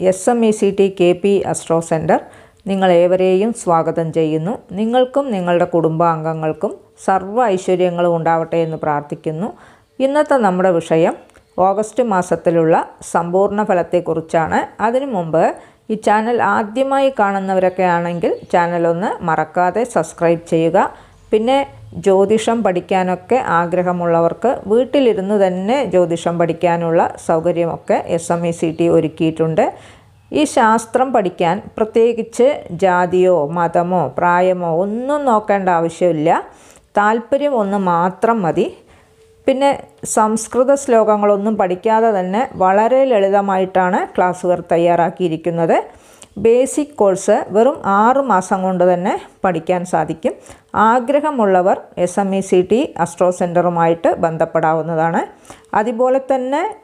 S M E C T K P astro centre നിങ്ങളേവരെയും സ്വാഗതം ചെയ്യുന്നു. നിങ്ങൾക്കും നിങ്ങളുടെ കുടുംബാംഗങ്ങൾക്കും സർവ ഐശ്വര്യങ്ങളും ഉണ്ടാവട്ടെ എന്ന് പ്രാർത്ഥിക്കുന്നു. ഇന്നത്തെ നമ്മുടെ വിഷയം ഓഗസ്റ്റ് മാസത്തിലുള്ള സമ്പൂർണ ഫലത്തെക്കുറിച്ചാണ്. അതിനു മുമ്പ് ഈ ചാനൽ ആദ്യമായി കാണുന്നവരൊക്കെ ആണെങ്കിൽ ചാനൽ ഒന്ന് മറക്കാതെ സബ്സ്ക്രൈബ് ചെയ്യുക. പിന്നെ ജ്യോതിഷം പഠിക്കാനൊക്കെ ആഗ്രഹമുള്ളവർക്ക് വീട്ടിലിരുന്ന് തന്നെ ജ്യോതിഷം പഠിക്കാനുള്ള സൗകര്യമൊക്കെ S M E C T ഒരുക്കിയിട്ടുണ്ട്. ഈ ശാസ്ത്രം പഠിക്കാൻ പ്രത്യേകിച്ച് ജാതിയോ മതമോ പ്രായമോ ഒന്നും നോക്കേണ്ട ആവശ്യമില്ല. താല്പര്യം ഒന്ന് മാത്രം മതി. പിന്നെ സംസ്കൃത ശ്ലോകങ്ങളൊന്നും പഠിക്കാതെ തന്നെ വളരെ ലളിതമായിട്ടാണ് ക്ലാസ്സുകൾ തയ്യാറാക്കിയിരിക്കുന്നത്. ബേസിക് കോഴ്സ് വെറും ആറ് മാസം കൊണ്ട് തന്നെ പഠിക്കാൻ സാധിക്കും. ആഗ്രഹമുള്ളവർ S M E C T astro സെന്ററുമായിട്ട് ബന്ധപ്പെടാവുന്നതാണ്. അതുപോലെ തന്നെ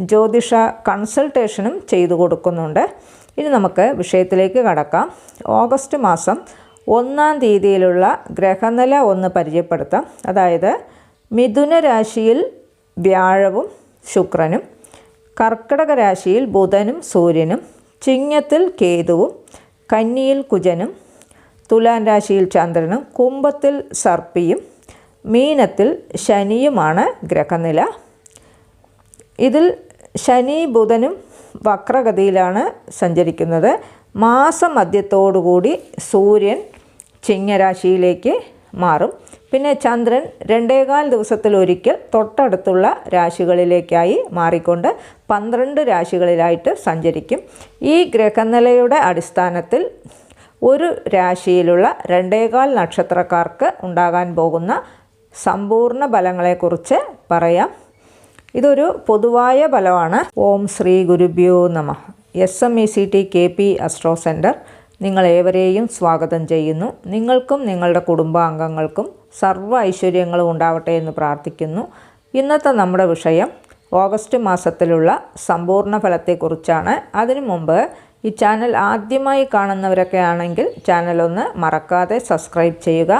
ജ്യോതിഷ കൺസൾട്ടേഷനും ചെയ്തു കൊടുക്കുന്നുണ്ട്. ഇനി നമുക്ക് വിഷയത്തിലേക്ക് കടക്കാം. ഓഗസ്റ്റ് മാസം ഒന്നാം തീയതിയിലുള്ള ഗ്രഹനില ഒന്ന് പരിചയപ്പെടുത്താം. അതായത് മിഥുന രാശിയിൽ വ്യാഴവും ശുക്രനും കർക്കിടക രാശിയിൽ ബുധനും സൂര്യനും ചിങ്ങത്തിൽ കേതുവും കന്നിയിൽ കുജനും തുലാൻ രാശിയിൽ ചന്ദ്രനും കുംഭത്തിൽ സർപ്പിയും മീനത്തിൽ ശനിയുമാണ് ഗ്രഹനില. ഇതിൽ ശനി ബുധനും വക്രഗതിയിലാണ് സഞ്ചരിക്കുന്നത്. മാസമധ്യത്തോടുകൂടി സൂര്യൻ ചിങ്ങരാശിയിലേക്ക് മാറും. പിന്നെ ചന്ദ്രൻ രണ്ടേകാൽ ദിവസത്തിലൊരിക്കൽ തൊട്ടടുത്തുള്ള രാശികളിലേക്കായി മാറിക്കൊണ്ട് പന്ത്രണ്ട് രാശികളിലായിട്ട് സഞ്ചരിക്കും. ഈ ഗ്രഹനിലയുടെ അടിസ്ഥാനത്തിൽ ഒരു രാശിയിലുള്ള രണ്ടേകാൽ നക്ഷത്രക്കാർക്ക് ഉണ്ടാകാൻ പോകുന്ന സമ്പൂർണ ഫലങ്ങളെക്കുറിച്ച് പറയാം. ഇതൊരു പൊതുവായ ഫലമാണ്. ഓം ശ്രീ ഗുരുഭ്യോ നമ. S M E C T K P astro centre നിങ്ങളേവരെയും സ്വാഗതം ചെയ്യുന്നു. നിങ്ങൾക്കും നിങ്ങളുടെ കുടുംബാംഗങ്ങൾക്കും സർവ ഐശ്വര്യങ്ങളും ഉണ്ടാവട്ടെ എന്ന് പ്രാർത്ഥിക്കുന്നു. ഇന്നത്തെ നമ്മുടെ വിഷയം ഓഗസ്റ്റ് മാസത്തിലുള്ള സമ്പൂർണ ഫലത്തെക്കുറിച്ചാണ്. അതിനു മുമ്പ് ഈ ചാനൽ ആദ്യമായി കാണുന്നവരൊക്കെ ആണെങ്കിൽ ചാനൽ ഒന്ന് മറക്കാതെ സബ്സ്ക്രൈബ് ചെയ്യുക.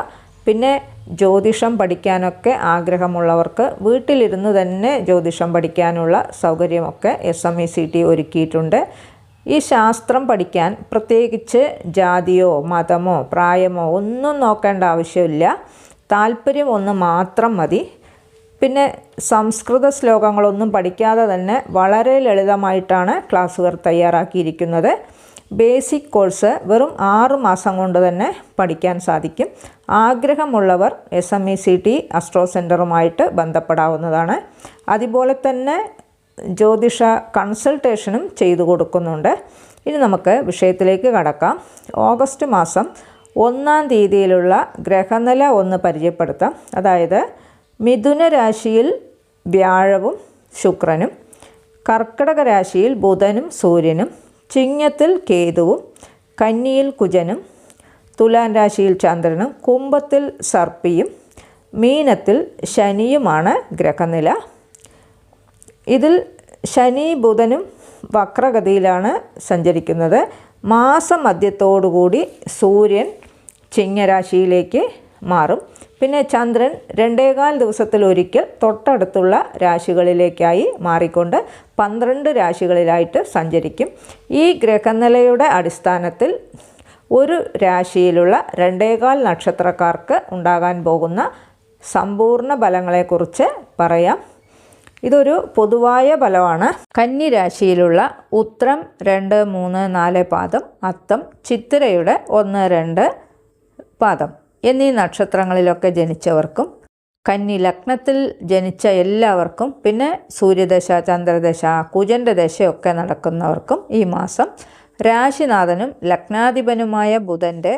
പിന്നെ ജ്യോതിഷം പഠിക്കാനൊക്കെ ആഗ്രഹമുള്ളവർക്ക് വീട്ടിലിരുന്ന് തന്നെ ജ്യോതിഷം പഠിക്കാനുള്ള സൗകര്യമൊക്കെ S M E C T ഒരുക്കിയിട്ടുണ്ട്. ഈ ശാസ്ത്രം പഠിക്കാൻ പ്രത്യേകിച്ച് ജാതിയോ മതമോ പ്രായമോ ഒന്നും നോക്കേണ്ട ആവശ്യമില്ല. താല്പര്യം ഒന്ന് മാത്രം മതി. പിന്നെ സംസ്കൃത ശ്ലോകങ്ങളൊന്നും പഠിക്കാതെ തന്നെ വളരെ ലളിതമായിട്ടാണ് ക്ലാസ്സുകൾ തയ്യാറാക്കിയിരിക്കുന്നത്. ബേസിക് കോഴ്സ് വെറും ആറു മാസം കൊണ്ട് തന്നെ പഠിക്കാൻ സാധിക്കും. ആഗ്രഹമുള്ളവർ S M E C T astro സെന്ററുമായിട്ട് ബന്ധപ്പെടാവുന്നതാണ്. അതുപോലെ തന്നെ ജ്യോതിഷ കൺസൾട്ടേഷനും ചെയ്തു കൊടുക്കുന്നുണ്ട്. ഇനി നമുക്ക് വിഷയത്തിലേക്ക് കടക്കാം. ഓഗസ്റ്റ് മാസം ഒന്നാം തീയതിയിലുള്ള ഗ്രഹനില ഒന്ന് പരിചയപ്പെടുത്താം. അതായത് മിഥുന രാശിയിൽ വ്യാഴവും ശുക്രനും കർക്കിടക രാശിയിൽ ബുധനും സൂര്യനും ചിങ്ങത്തിൽ കേതുവും കന്നിയിൽ കുജനും തുലാൻ രാശിയിൽ ചന്ദ്രനും കുംഭത്തിൽ സർപ്പിയും മീനത്തിൽ ശനിയുമാണ് ഗ്രഹനില. ഇതിൽ ശനി ബുധനും വക്രഗതിയിലാണ് സഞ്ചരിക്കുന്നത്. മാസമധ്യത്തോടുകൂടി സൂര്യൻ ചിങ്ങരാശിയിലേക്ക് മാറും. പിന്നെ ചന്ദ്രൻ രണ്ടേകാൽ ദിവസത്തിലൊരിക്കൽ തൊട്ടടുത്തുള്ള രാശികളിലേക്കായി മാറിക്കൊണ്ട് പന്ത്രണ്ട് രാശികളിലായിട്ട് സഞ്ചരിക്കും. ഈ ഗ്രഹനിലയുടെ അടിസ്ഥാനത്തിൽ ഒരു രാശിയിലുള്ള രണ്ടേകാൽ നക്ഷത്രക്കാർക്ക് ഉണ്ടാകാൻ പോകുന്ന സമ്പൂർണ ഫലങ്ങളെക്കുറിച്ച് പറയാം. ഇതൊരു പൊതുവായ ഫലമാണ്. കന്നി രാശിയിലുള്ള ഉത്രം രണ്ട് മൂന്ന് നാല് പാദം അത്തം ചിത്തിരയുടെ ഒന്ന് രണ്ട് പാദം എന്നീ നക്ഷത്രങ്ങളിലൊക്കെ ജനിച്ചവർക്കും കന്നി ലഗ്നത്തിൽ ജനിച്ച എല്ലാവർക്കും പിന്നെ സൂര്യദശ ചന്ദ്രദശ കുജന്റെ ദശയൊക്കെ നടക്കുന്നവർക്കും ഈ മാസം രാശിനാഥനും ലഗ്നാധിപനുമായ ബുധന്റെ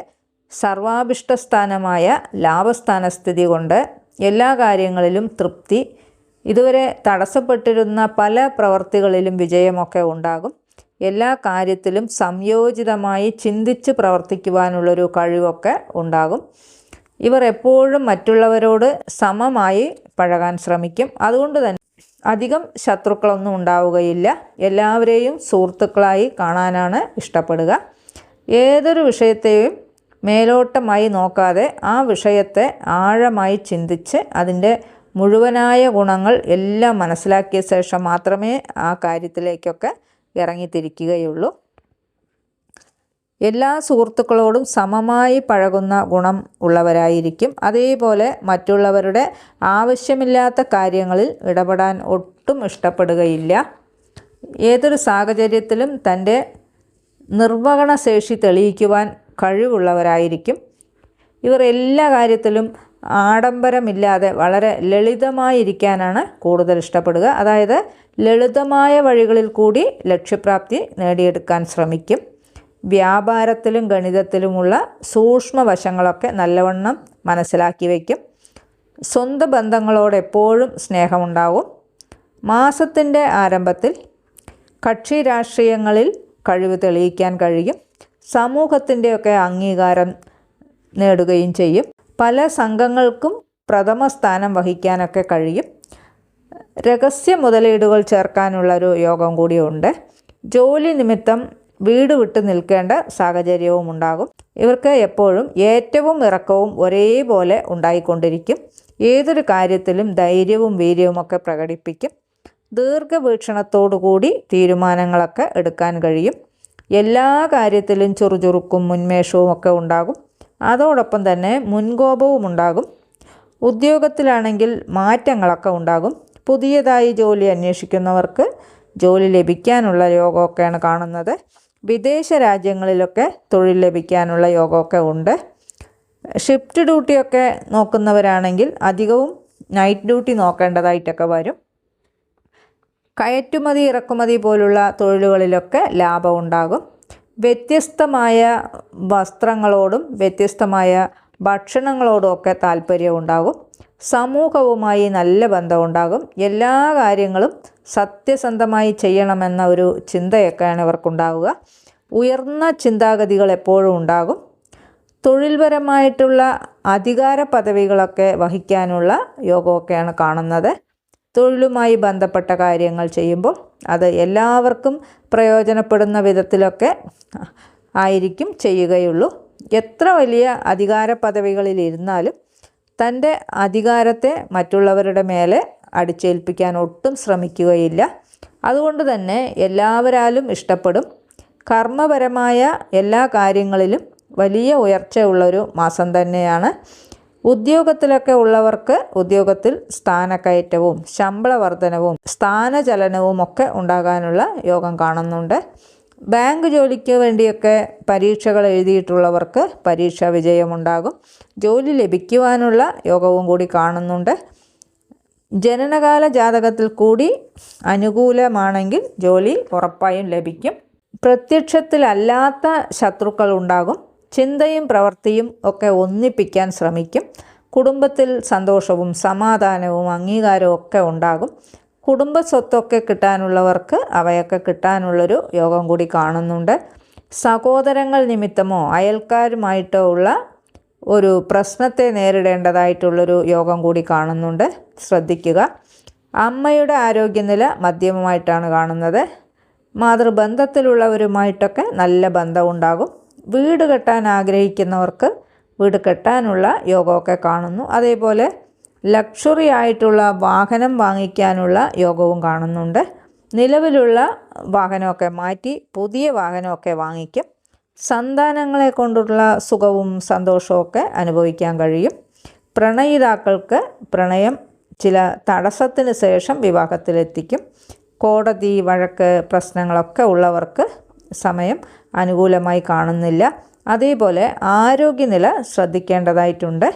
സർവാഭിഷ്ടസ്ഥാനമായ ലാഭസ്ഥാനസ്ഥിതി കൊണ്ട് എല്ലാ കാര്യങ്ങളിലും തൃപ്തി ഇതുവരെ തടസ്സപ്പെട്ടിരുന്ന പല പ്രവർത്തികളിലും വിജയമൊക്കെ ഉണ്ടാകും. എല്ലാ കാര്യത്തിലും സംയോജിതമായി ചിന്തിച്ച് പ്രവർത്തിക്കുവാനുള്ളൊരു കഴിവൊക്കെ ഉണ്ടാകും. ഇവർ എപ്പോഴും മറ്റുള്ളവരോട് സമമായി പഴകാൻ ശ്രമിക്കും. അതുകൊണ്ട് തന്നെ അധികം ശത്രുക്കളൊന്നും ഉണ്ടാവുകയില്ല. എല്ലാവരെയും സുഹൃത്തുക്കളായി കാണാനാണ് ഇഷ്ടപ്പെടുക. ഏതൊരു വിഷയത്തെയും മേലോട്ടമായി നോക്കാതെ ആ വിഷയത്തെ ആഴമായി ചിന്തിച്ച് അതിന്റെ മുഴുവനായ ഗുണങ്ങൾ എല്ലാം മനസ്സിലാക്കിയ ശേഷം മാത്രമേ ആ കാര്യത്തിലേക്കൊക്കെ ഇറങ്ങിത്തിരിക്കുകയുള്ളൂ. എല്ലാ സുഹൃത്തുക്കളോടും സമമായി പഴകുന്ന ഗുണം ഉള്ളവരായിരിക്കും. അതേപോലെ മറ്റുള്ളവരുടെ ആവശ്യമില്ലാത്ത കാര്യങ്ങളിൽ ഇടപെടാൻ ഒട്ടും ഇഷ്ടപ്പെടുകയില്ല. ഏതൊരു സാഹചര്യത്തിലും തന്റെ നിർവഹണശേഷി തെളിയിക്കുവാൻ കഴിവുള്ളവരായിരിക്കും. ഇവർ എല്ലാ കാര്യത്തിലും ആഡംബരമില്ലാതെ വളരെ ലളിതമായിരിക്കാനാണ് കൂടുതൽ ഇഷ്ടപ്പെടുക. അതായത് ലളിതമായ വഴികളിൽ കൂടി ലക്ഷ്യപ്രാപ്തി നേടിയെടുക്കാൻ ശ്രമിക്കും. വ്യാപാരത്തിലും ഗണിതത്തിലുമുള്ള സൂക്ഷ്മ വശങ്ങളൊക്കെ നല്ലവണ്ണം മനസ്സിലാക്കി വയ്ക്കും. സ്വന്തം ബന്ധങ്ങളോട് എപ്പോഴും സ്നേഹമുണ്ടാവും. മാസത്തിന്റെ ആരംഭത്തിൽ കക്ഷി രാഷ്ട്രീയങ്ങളിൽ കഴിവ് തെളിയിക്കാൻ കഴിയും. സമൂഹത്തിന്റെയൊക്കെ അംഗീകാരം നേടുകയും ചെയ്യും. പല സംഘങ്ങൾക്കും പ്രഥമ സ്ഥാനം വഹിക്കാനൊക്കെ കഴിയും. രഹസ്യ മുതലീടുകൾ ചേർക്കാനുള്ള ഒരു യോഗം കൂടിയുണ്ട്. ജോലി നിമിത്തം വീട് വിട്ട് നിൽക്കേണ്ട സാഹചര്യവും ഉണ്ടാകും. ഇവർക്ക് എപ്പോഴും ഏറ്റവും ഇറക്കവും ഒരേപോലെ ഉണ്ടായിക്കൊണ്ടിരിക്കും. ഏതൊരു കാര്യത്തിലും ധൈര്യവും വീര്യവുമൊക്കെ പ്രകടിപ്പിക്കും. ദീർഘവീക്ഷണത്തോടുകൂടി തീരുമാനങ്ങളൊക്കെ എടുക്കാൻ കഴിയും. എല്ലാ കാര്യത്തിലും ചുറുചുറുക്കും ഉന്മേഷവും ഒക്കെ ഉണ്ടാകും. അതോടൊപ്പം തന്നെ മുൻകോപവും ഉണ്ടാകും. ഉദ്യോഗത്തിലാണെങ്കിൽ മാറ്റങ്ങളൊക്കെ ഉണ്ടാകും. പുതിയതായി ജോലി അന്വേഷിക്കുന്നവർക്ക് ജോലി ലഭിക്കാനുള്ള യോഗമൊക്കെയാണ് കാണുന്നത്. വിദേശ രാജ്യങ്ങളിലൊക്കെ തൊഴിൽ ലഭിക്കാനുള്ള യോഗമൊക്കെ ഉണ്ട്. ഷിഫ്റ്റ് ഡ്യൂട്ടിയൊക്കെ നോക്കുന്നവരാണെങ്കിൽ അധികവും നൈറ്റ് ഡ്യൂട്ടി നോക്കേണ്ടതായിട്ടൊക്കെ വരും. കയറ്റുമതി ഇറക്കുമതി പോലുള്ള തൊഴിലുകളിലൊക്കെ ലാഭം ഉണ്ടാകും. വ്യത്യസ്തമായ വസ്ത്രങ്ങളോടും വ്യത്യസ്തമായ ഭക്ഷണങ്ങളോടും ഒക്കെ താല്പര്യം ഉണ്ടാകും സമൂഹവുമായി നല്ല ബന്ധമുണ്ടാകും. എല്ലാ കാര്യങ്ങളും സത്യസന്ധമായി ചെയ്യണമെന്ന ഒരു ചിന്തയൊക്കെയാണ് ഇവർക്കുണ്ടാവുക. ഉയർന്ന ചിന്താഗതികൾ എപ്പോഴും ഉണ്ടാകും. തൊഴിൽപരമായിട്ടുള്ള അധികാര പദവികളൊക്കെ വഹിക്കാനുള്ള യോഗമൊക്കെയാണ് കാണുന്നത്. തൊഴിലുമായി ബന്ധപ്പെട്ട കാര്യങ്ങൾ ചെയ്യുമ്പോൾ അത് എല്ലാവർക്കും പ്രയോജനപ്പെടുന്ന വിധത്തിലൊക്കെ ആയിരിക്കും ചെയ്യുകയുള്ളൂ. എത്ര വലിയ അധികാര പദവികളിൽ ഇരുന്നാലും തന്റെ അധികാരത്തെ മറ്റുള്ളവരുടെ മേലെ അടിച്ചേൽപ്പിക്കാൻ ഒട്ടും ശ്രമിക്കുകയില്ല. അതുകൊണ്ട് തന്നെ എല്ലാവരാലും ഇഷ്ടപ്പെടും. കർമ്മപരമായ എല്ലാ കാര്യങ്ങളിലും വലിയ ഉയർച്ചയുള്ളൊരു മാസം തന്നെയാണ് ഉദ്യോഗത്തിലൊക്കെ ഉള്ളവർക്ക് ഉദ്യോഗത്തിൽ സ്ഥാനക്കയറ്റവും ശമ്പള വർധനവും സ്ഥാനചലനവും ഒക്കെ ഉണ്ടാകാനുള്ള യോഗം കാണുന്നുണ്ട്. ബാങ്ക് ജോലിക്ക് വേണ്ടിയൊക്കെ പരീക്ഷകൾ എഴുതിയിട്ടുള്ളവർക്ക് പരീക്ഷാ വിജയമുണ്ടാകും. ജോലി ലഭിക്കുവാനുള്ള യോഗവും കൂടി കാണുന്നുണ്ട്. ജനനകാല ജാതകത്തിൽ കൂടി അനുകൂലമാണെങ്കിൽ ജോലി ഉറപ്പായും ലഭിക്കും. പ്രത്യക്ഷത്തിലല്ലാത്ത ശത്രുക്കൾ ഉണ്ടാകും. ചിന്തയും പ്രവൃത്തിയും ഒക്കെ ഒന്നിപ്പിക്കാൻ ശ്രമിക്കും. കുടുംബത്തിൽ സന്തോഷവും സമാധാനവും അംഗീകാരവും ഒക്കെ ഉണ്ടാകും. കുടുംബ സ്വത്തൊക്കെ കിട്ടാനുള്ളവർക്ക് അവയൊക്കെ കിട്ടാനുള്ളൊരു യോഗം കൂടി കാണുന്നുണ്ട്. സഹോദരങ്ങൾ നിമിത്തമോ അയൽക്കാരുമായിട്ടോ ഉള്ള ഒരു പ്രശ്നത്തെ നേരിടേണ്ടതായിട്ടുള്ളൊരു യോഗം കൂടി കാണുന്നുണ്ട്. ശ്രദ്ധിക്കുക. അമ്മയുടെ ആരോഗ്യനില മധ്യമമായിട്ടാണ് കാണുന്നത്. മാതൃബന്ധത്തിലുള്ളവരുമായിട്ടൊക്കെ നല്ല ബന്ധമുണ്ടാകും. വീട് കെട്ടാൻ ആഗ്രഹിക്കുന്നവർക്ക് വീട് കെട്ടാനുള്ള യോഗമൊക്കെ കാണുന്നു. അതേപോലെ ലക്ഷറി ആയിട്ടുള്ള വാഹനം വാങ്ങിക്കാനുള്ള യോഗവും കാണുന്നുണ്ട്. നിലവിലുള്ള വാഹനമൊക്കെ മാറ്റി പുതിയ വാഹനമൊക്കെ വാങ്ങിക്കും. സന്താനങ്ങളെ കൊണ്ടുള്ള സുഖവും സന്തോഷവും അനുഭവിക്കാൻ കഴിയും. പ്രണയിതാക്കൾക്ക് പ്രണയം ചില തടസ്സത്തിന് ശേഷം വിവാഹത്തിലെത്തിക്കും. കോടതി വഴക്ക് പ്രശ്നങ്ങളൊക്കെ ഉള്ളവർക്ക് സമയം അനുകൂലമായി കാണുന്നില്ല. അതേപോലെ ആരോഗ്യനില ശ്രദ്ധിക്കേണ്ടതായിട്ടുണ്ട്.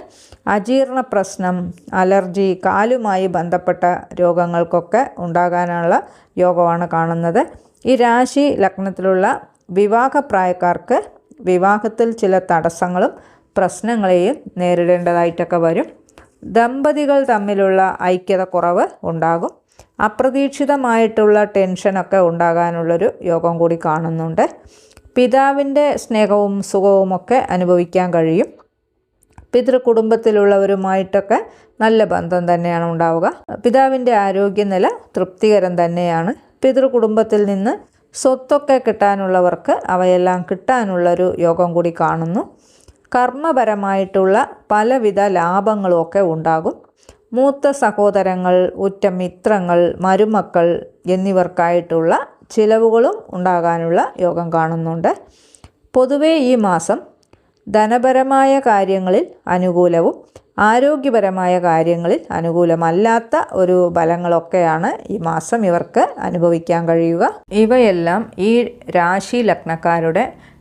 അജീർണ പ്രശ്നം അലർജി കാലുമായി ബന്ധപ്പെട്ട രോഗങ്ങൾക്കൊക്കെ ഉണ്ടാകാനുള്ള യോഗമാണ് കാണുന്നത്. ഈ രാശി ലഗ്നത്തിലുള്ള വിവാഹപ്രായക്കാർക്ക് വിവാഹത്തിൽ ചില തടസ്സങ്ങളും പ്രശ്നങ്ങളെയും നേരിടേണ്ടതായിട്ടൊക്കെ വരും. ദമ്പതികൾ തമ്മിലുള്ള ഐക്യത കുറവ് ഉണ്ടാകും. അപ്രതീക്ഷിതമായിട്ടുള്ള ടെൻഷനൊക്കെ ഉണ്ടാകാനുള്ളൊരു യോഗം കൂടി കാണുന്നുണ്ട്. പിതാവിന്റെ സ്നേഹവും സുഖവുമൊക്കെ അനുഭവിക്കാൻ കഴിയും. പിതൃകുടുംബത്തിലുള്ളവരുമായിട്ടൊക്കെ നല്ല ബന്ധം തന്നെയാണ് ഉണ്ടാവുക. പിതാവിന്റെ ആരോഗ്യനില തൃപ്തികരം തന്നെയാണ്. പിതൃകുടുംബത്തിൽ നിന്ന് സ്വത്തൊക്കെ കിട്ടാനുള്ളവർക്ക് അവയെല്ലാം കിട്ടാനുള്ളൊരു യോഗം കൂടി കാണുന്നു. കർമ്മപരമായിട്ടുള്ള പലവിധ ലാഭങ്ങളും ഒക്കെ ഉണ്ടാകും. മൂത്ത സഹോദരങ്ങൾ ഉറ്റ മിത്രങ്ങൾ മരുമക്കൾ എന്നിവർക്കായിട്ടുള്ള ചിലവുകളും ഉണ്ടാകാനുള്ള യോഗം കാണുന്നുണ്ട്. പൊതുവേ ഈ മാസം ധനപരമായ കാര്യങ്ങളിൽ അനുകൂലവും ആരോഗ്യപരമായ കാര്യങ്ങളിൽ അനുകൂലമല്ലാത്ത ഒരു ഫലങ്ങളൊക്കെയാണ് ഈ മാസം ഇവർക്ക് അനുഭവിക്കാൻ കഴിയുക. ഇവയെല്ലാം ഈ രാശി ലഗ്നക്കാരുടെ